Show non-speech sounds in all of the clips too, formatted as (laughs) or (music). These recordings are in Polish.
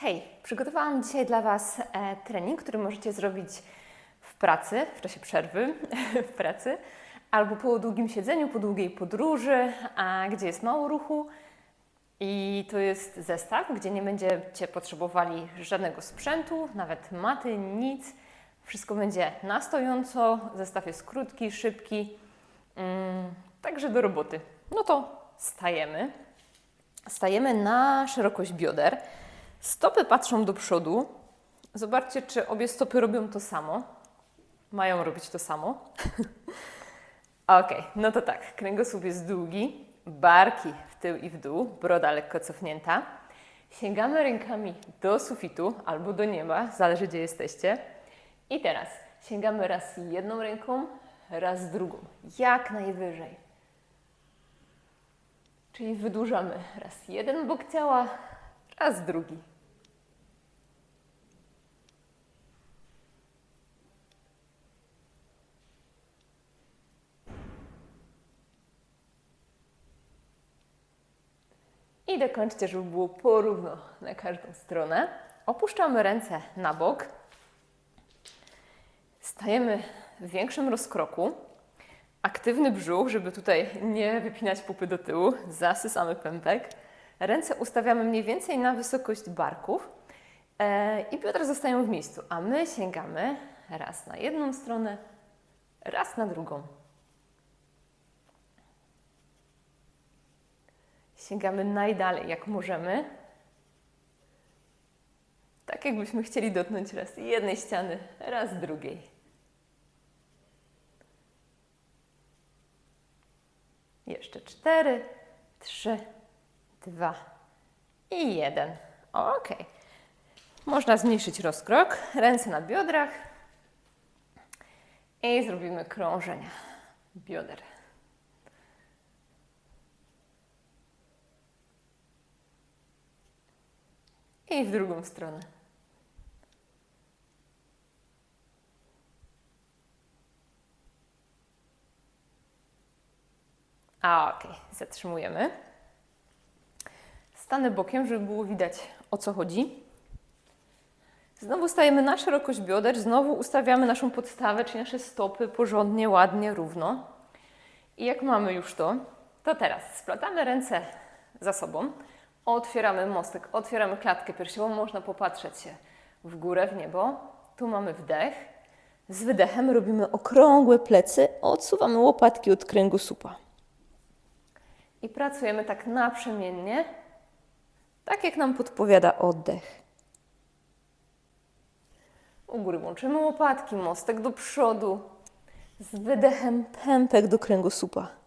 Hej, przygotowałam dzisiaj dla Was e, trening, który możecie zrobić w pracy, w czasie przerwy (laughs) w pracy, albo po długim siedzeniu, po długiej podróży, a gdzie jest mało ruchu. I to jest zestaw, gdzie nie będziecie potrzebowali żadnego sprzętu, nawet maty, nic. Wszystko będzie na stojąco. Zestaw jest krótki, szybki. Mm, także do roboty. No to stajemy. Stajemy na szerokość bioder. Stopy patrzą do przodu. Zobaczcie, czy obie stopy robią to samo. Mają robić to samo. (laughs) ok, no to tak. Kręgosłup jest długi, barki w tył i w dół, broda lekko cofnięta. Sięgamy rękami do sufitu albo do nieba, zależy gdzie jesteście. I teraz sięgamy raz jedną ręką, raz drugą, jak najwyżej. Czyli wydłużamy raz jeden bok ciała, raz drugi. I dokończcie, żeby było porówno na każdą stronę. Opuszczamy ręce na bok. Stajemy w większym rozkroku. Aktywny brzuch, żeby tutaj nie wypinać pupy do tyłu. Zasysamy pępek. Ręce ustawiamy mniej więcej na wysokość barków. E, I biodra zostają w miejscu, a my sięgamy raz na jedną stronę, raz na drugą. Sięgamy najdalej, jak możemy. Tak jakbyśmy chcieli dotknąć raz jednej ściany, raz drugiej. Jeszcze cztery, trzy, dwa i jeden. Ok. Można zmniejszyć rozkrok. Ręce na biodrach. I zrobimy krążenia bioder. I w drugą stronę. A, ok, zatrzymujemy. Stanę bokiem, żeby było widać o co chodzi. Znowu stajemy na szerokość bioder, znowu ustawiamy naszą podstawę, czyli nasze stopy porządnie, ładnie, równo. I jak mamy już to, to teraz splatamy ręce za sobą, otwieramy mostek, otwieramy klatkę piersiową, można popatrzeć się w górę, w niebo. Tu mamy wdech. Z wydechem robimy okrągłe plecy, odsuwamy łopatki od kręgosłupa. I pracujemy tak naprzemiennie, tak jak nam podpowiada oddech. U góry łączymy łopatki, mostek do przodu. Z wydechem pępek do kręgosłupa.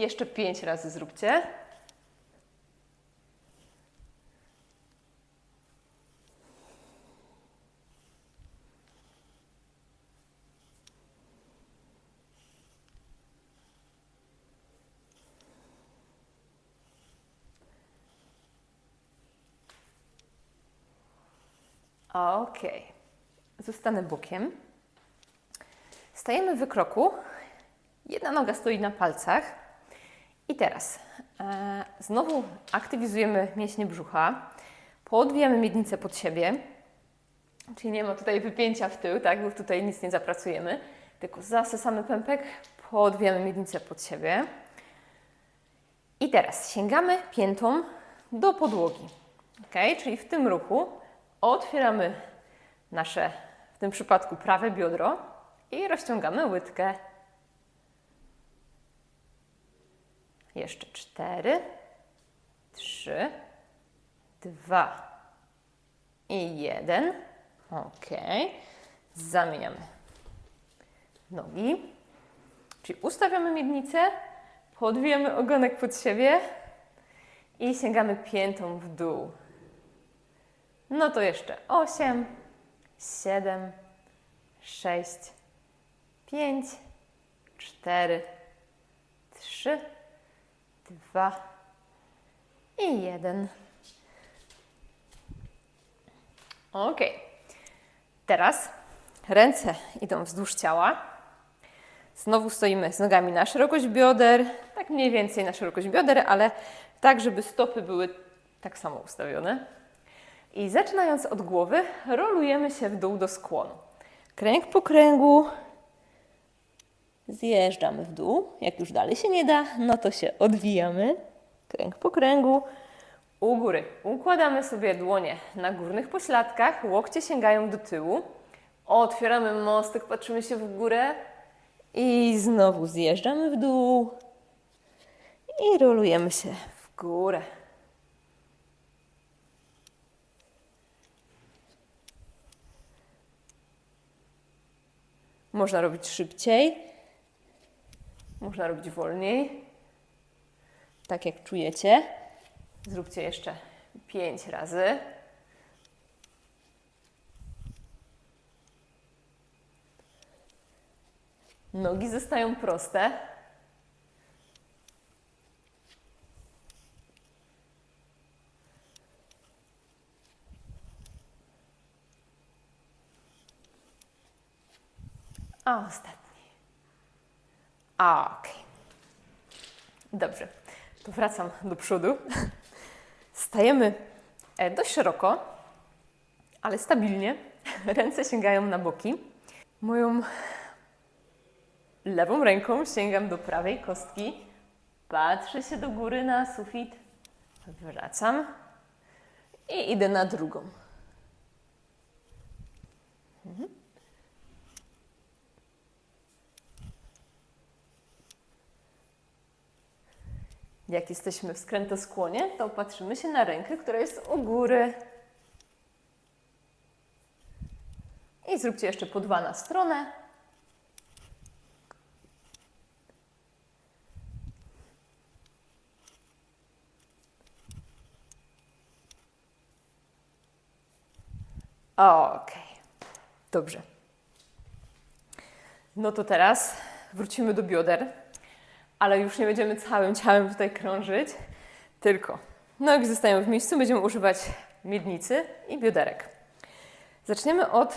Jeszcze pięć razy zróbcie. Ok. Zostanę bokiem. Stajemy w wykroku. Jedna noga stoi na palcach. I teraz e, znowu aktywizujemy mięśnie brzucha. Podwijamy miednicę pod siebie. Czyli nie ma tutaj wypięcia w tył, tak? Bo tutaj nic nie zapracujemy. Tylko zasysamy pępek, podwijamy miednicę pod siebie. I teraz sięgamy piętą do podłogi. Ok? Czyli w tym ruchu otwieramy nasze, w tym przypadku prawe biodro i rozciągamy łydkę. Jeszcze cztery, trzy, dwa i jeden. Ok. Zamieniamy nogi. Czyli ustawiamy miednicę, podwijamy ogonek pod siebie i sięgamy piętą w dół. No to jeszcze 8, 7, 6, 5, 4, 3, 2 i 1. Ok. Teraz Ręce idą wzdłuż ciała. Znowu stoimy z nogami na szerokość bioder, tak mniej więcej na szerokość bioder, ale tak, żeby stopy były tak samo ustawione. I zaczynając od głowy, rolujemy się w dół do skłonu. Kręg po kręgu. Zjeżdżamy w dół. Jak już dalej się nie da, no to się odwijamy. Kręg po kręgu. U góry układamy sobie dłonie na górnych pośladkach, łokcie sięgają do tyłu. Otwieramy mostek, patrzymy się w górę i znowu zjeżdżamy w dół i rolujemy się w górę. Można robić szybciej, można robić wolniej, tak jak czujecie. Zróbcie jeszcze pięć razy. Nogi zostają proste. A ostatni. A, okej. Dobrze. To wracam do przodu. Stajemy e, dość szeroko, ale stabilnie. (laughs) Ręce sięgają na boki. Moją lewą ręką sięgam do prawej kostki. Patrzę się do góry na sufit. Wracam i idę na drugą. Mhm. Jak jesteśmy w skrętoskłonie, to patrzymy się na rękę, która jest u góry. I zróbcie jeszcze po dwa na stronę. Okej, dobrze. No to teraz wrócimy do bioder, ale już nie będziemy całym ciałem tutaj krążyć, tylko nogi zostają w miejscu, będziemy używać miednicy i bioderek. Zaczniemy od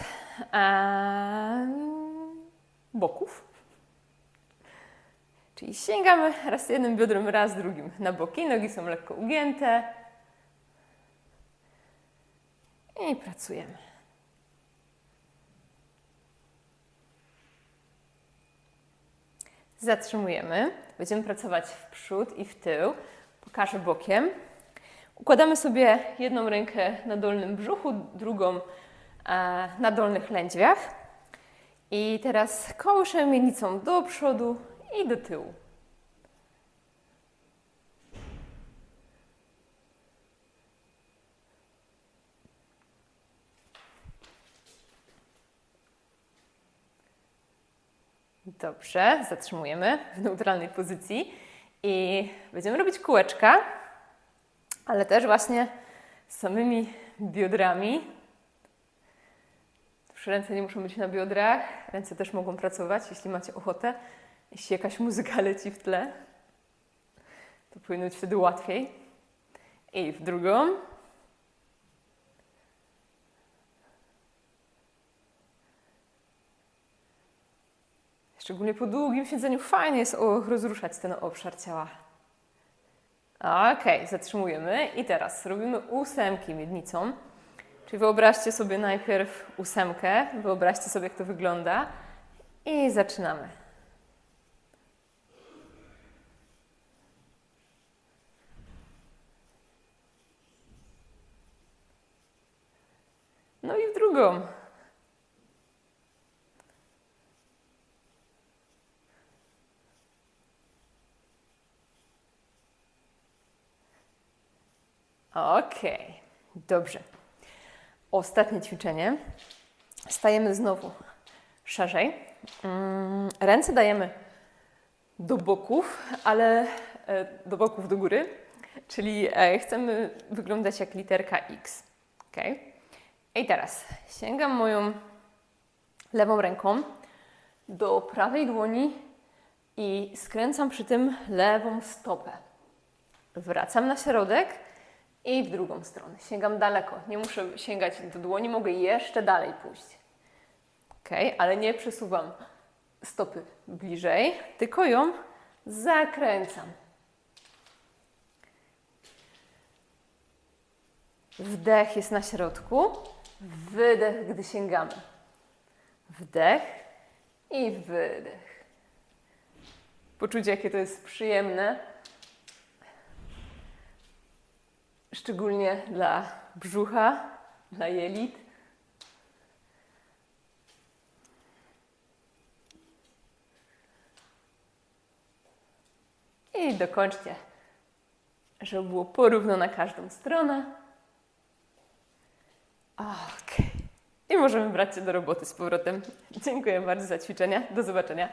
boków. Czyli sięgamy raz jednym biodrem, raz drugim na boki. Nogi są lekko ugięte. I pracujemy. Zatrzymujemy. Będziemy pracować w przód i w tył. Pokażę bokiem. Układamy sobie jedną rękę na dolnym brzuchu, drugą e, na dolnych lędźwiach. I teraz kołyszę miednicą do przodu i do tyłu. Dobrze, zatrzymujemy w neutralnej pozycji i będziemy robić kółeczka, ale też właśnie samymi biodrami. Już ręce nie muszą być na biodrach, ręce też mogą pracować, jeśli macie ochotę. Jeśli jakaś muzyka leci w tle, to powinno być wtedy łatwiej. I w drugą. Szczególnie po długim siedzeniu fajnie jest rozruszać ten obszar ciała. Ok, zatrzymujemy i teraz robimy ósemki miednicą. Czyli wyobraźcie sobie najpierw ósemkę, wyobraźcie sobie jak to wygląda i zaczynamy. No i w drugą. Okej, dobrze. Ostatnie ćwiczenie. Stajemy znowu szerzej. Mm, Ręce dajemy do boków, ale e, do boków do góry, czyli e, chcemy wyglądać jak literka X. Okay? I teraz sięgam moją lewą ręką do prawej dłoni i skręcam przy tym lewą stopę. Wracam na środek i w drugą stronę. Sięgam daleko. Nie muszę sięgać do dłoni, mogę jeszcze dalej pójść. Ok, ale nie przesuwam stopy bliżej, tylko ją zakręcam. Wdech jest na środku, wydech, gdy sięgamy. Wdech i wydech. Poczucie, jakie to jest przyjemne. Szczególnie dla brzucha, dla jelit. I dokończcie, żeby było porówno na każdą stronę. Okej. I możemy brać się do roboty z powrotem. Dziękuję bardzo za ćwiczenia. Do zobaczenia.